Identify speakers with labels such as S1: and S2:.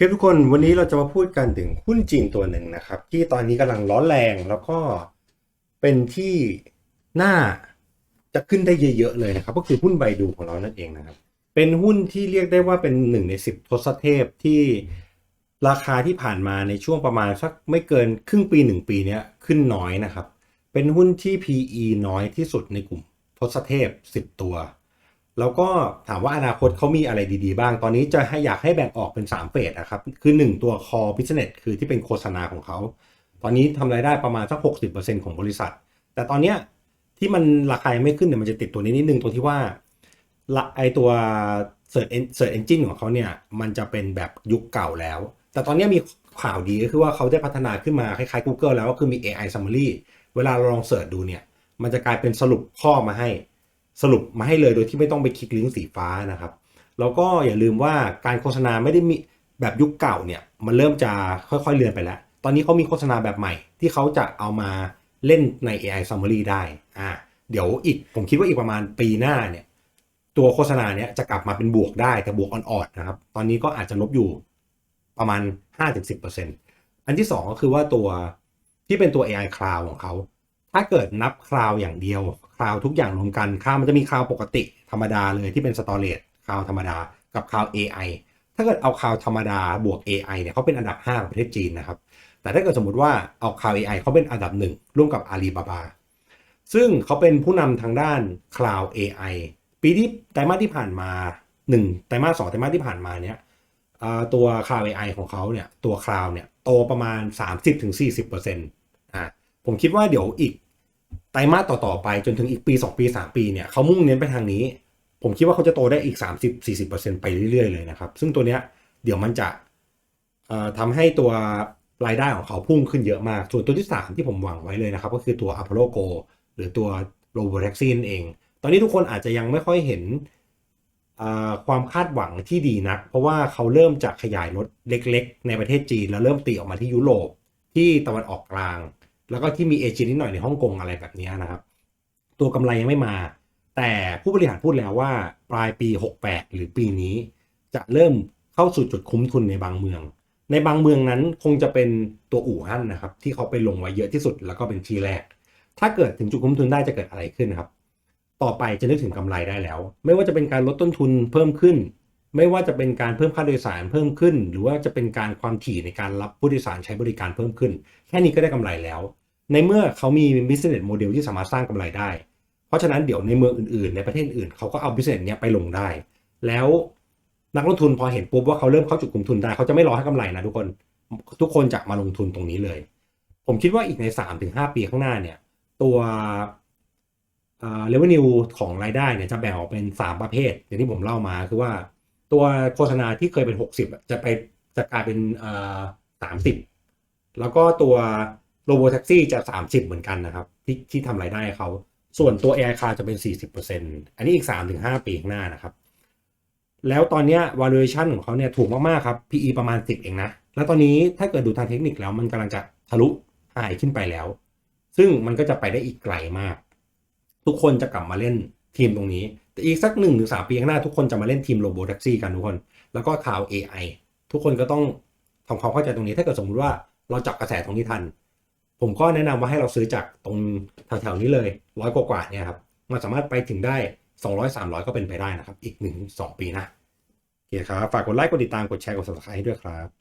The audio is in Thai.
S1: เคทุกคนวันนี้เราจะมาพูดกันถึงหุ้นจีนตัวหนึ่งนะครับ ที่ตอนนี้กำลังร้อนแรงแล้วก็เป็นที่หน่าจะขึ้นได้เยอะๆเลยนะครับ ก็คือหุ้นไบดูของเรานั่นเองนะครับ เป็นหุ้นที่เรียกได้ว่าเป็นหนึ่งในสิบทศเทพที่ราคาที่ผ่านมาในช่วงประมาณสักไม่เกินครึ่งปีหนึ่งปีเนี้ยขึ้นน้อยนะครับ เป็นหุ้นที่ PE น้อยที่สุดในกลุ่มทศเทพ 10 ตัว แล้วก็ถามว่าอนาคตเขามีอะไรดีๆ บ้าง ตอนนี้จะให้อยากให้แบ่งออกเป็น 3 เฟสนะครับ คือ 1 ตัว core business คือที่เป็นโฆษณาของเขา ตอนนี้ทำรายได้ประมาณสัก 60%ของบริษัท แต่ตอนเนี้ยที่มันราคายังไม่ขึ้นเนี่ยมันจะติดตัวนี้นิดนึงตรงที่ว่าไอตัว Search En- Search Engine ของเขาเนี่ยมันจะเป็นแบบยุคเก่าแล้ว แต่ตอนนี้มีข่าวดีก็คือว่าเขาได้พัฒนาขึ้นมาคล้ายๆ Google แล้วก็คือมี AI Summary เวลาเราลองเสิร์ชดูเนี่ยมันจะกลายเป็นสรุปข้อมาให้ สรุปมาให้เลยโดยที่ไม่ต้องไปคลิกลิงก์สีฟ้านะครับแล้วก็อย่าลืมว่าการโฆษณาไม่ได้มีแบบยุคเก่าเนี่ยมันเริ่มจะค่อยๆเลือนไปแล้ว ตอนนี้เขามีโฆษณาแบบใหม่ ที่เขาจะเอามาเล่นใน AI Summary ได้อ่าเดี๋ยวอีกผมคิดว่าอีกประมาณปีหน้าเนี่ยตัวโฆษณาเนี่ยจะกลับมาเป็นบวกได้แต่บวกอ่อนๆนะครับ ตอนนี้ก็อาจจะลบอยู่ประมาณ 5-10%อันที่สองก็คือว่าตัวที่เป็นตัว AI Cloud ของเขา ถ้าเกิดนับคลาวอย่างเดียวคลาวทุกอย่างรวมกันคลาวมันจะมีคลาวปกติธรรมดาเลยที่เป็นสตอเรจคลาวธรรมดากับคลาว AI ถ้าเกิดเอาคลาวธรรมดาบวก AI เนี่ยเขาเป็นอันดับ 5 ของประเทศจีนนะครับ แต่ถ้าเกิดสมมติว่าเอาคลาว AI เขาเป็นอันดับหนึ่งร่วมกับอาลีบาบาซึ่งเขาเป็นผู้นำทางด้านคลาว AI ปีที่ไตรมาสที่ผ่านมา 1 ไตรมาสสองไตรมาสที่ผ่านมาเนี่ยตัวคลาว AI ของเขาเนี่ยตัวคลาวเนี่ยโตประมาณ 30-40%อ่า ผมคิดว่าเดี๋ยวอีกไตรมาสต่อๆไปจนถึงอีกปี 2 ปี 3 ปีเนี่ยเขามุ่งเน้นไปทางนี้ ผมคิดว่าเขาจะโตได้อีก 30-40%ไปเรื่อยๆเลยนะครับ ซึ่งตัวเนี้ยเดี๋ยวมันจะเอ่อทำให้ตัวรายได้ของเขาพุ่งขึ้นเยอะมาก ส่วนตัวที่ 3 ที่ผมหวังไว้เลยนะครับ ก็คือตัว Apollo Go หรือตัว Robotaxi นั่นเอง ตอนนี้ทุกคนอาจจะยังไม่ค่อยเห็นความคาดหวังที่ดีนัก เพราะว่าเขาเริ่มจากขยายรถเล็กๆ ในประเทศจีน แล้วเริ่มตีออกมาที่ยุโรปที่ตะวันออกกลาง แล้วก็ที่มีเอเชียนิดหน่อยในฮ่องกงอะไรแบบนี้นะครับ ตัวกำไรยังไม่มา แต่ผู้บริหารพูดแล้วว่าปลายปี 68 หรือปีนี้ จะเริ่มเข้าสู่จุดคุ้มทุนในบางเมือง ในบางเมืองนั้นคงจะเป็นตัวอู่ฮั่นนะครับที่เขาไปลงไว้เยอะที่สุดแล้วก็เป็นที่แรก ถ้าเกิดถึงจุดคุ้มทุนได้จะเกิดอะไรขึ้นครับ ต่อไปจะนึกถึงกำไรได้แล้ว ไม่ว่าจะเป็นการลดต้นทุนเพิ่มขึ้นไม่ว่าจะเป็นการเพิ่มค่าโดยสารเพิ่มขึ้น หรือว่าจะเป็นการความถี่ในการรับผู้โดยสารใช้บริการเพิ่มขึ้น แค่นี้ก็ได้กำไรแล้ว ในเมื่อเขามี business model ที่สามารถสร้างกำไรได้ เพราะฉะนั้นเดี๋ยวในเมืองอื่นๆ ในประเทศอื่นเขาก็เอา business เนี้ยไปลงได้ แล้วนักลงทุนพอเห็นปุ๊บว่าเขาเริ่มเข้าจุดกลุ่มทุนได้เขาจะไม่รอให้กำไรนะทุกคนทุกคนจะมาลงทุนตรงนี้เลย ผมคิดว่าอีกใน 3-5 ปีข้างหน้าเนี่ยตัวเอ่อ revenue ของรายได้เนี่ยจะแบ่งออกเป็น 3 ประเภท อย่างที่ผมเล่ามาคือว่าตัวโฆษณาที่เคยเป็น 60 จะไปจะกลายเป็นเอ่อ30แล้วก็ตัว โรบอท a ท็กซี่จะ 30 เหมือนกันนะครับ ที่ที่ทำรายได้เขา ส่วนตัว AI Car จะเป็น 40%อันนี้อีก 3-5 ปีข้างหน้านะครับ แล้วตอนนี้ valuation ของเขาเนี่ยถูกมาก ๆ ครับ PE ประมาณ 10 เองนะ แล้วตอนนี้ถ้าเกิดดูทางเทคนิคแล้วมันกำลังจะทะลุหายขึ้นไปแล้ว ซึ่งมันก็จะไปได้อีกไกลมาก ทุกคนจะกลับมาเล่นทีมตรงนี้ แต่อีกสักหนึ่งถึงสามปีข้างหน้า ทุกคนจะมาเล่นทีมโรบแท็กซี่กันทุกคน แล้วก็ข่าว AI ทุกคนก็ต้องทำความเข้าใจตรงนี้ ถ้าเกิดสมมติว่าเราจับกระแสตรงนี้ทัน ผมก็แนะนำว่าให้เราซื้อจากตรงแถวๆนี้เลยร้อยกว่าเนี่ยครับมันสามารถไปถึงได้ 200 300 ก็เป็นไปได้นะครับ อีก 1-2 ปีนะโอเคครับ ฝากกดไลค์กดติดตามกดแชร์กด subscribe ให้ด้วยครับ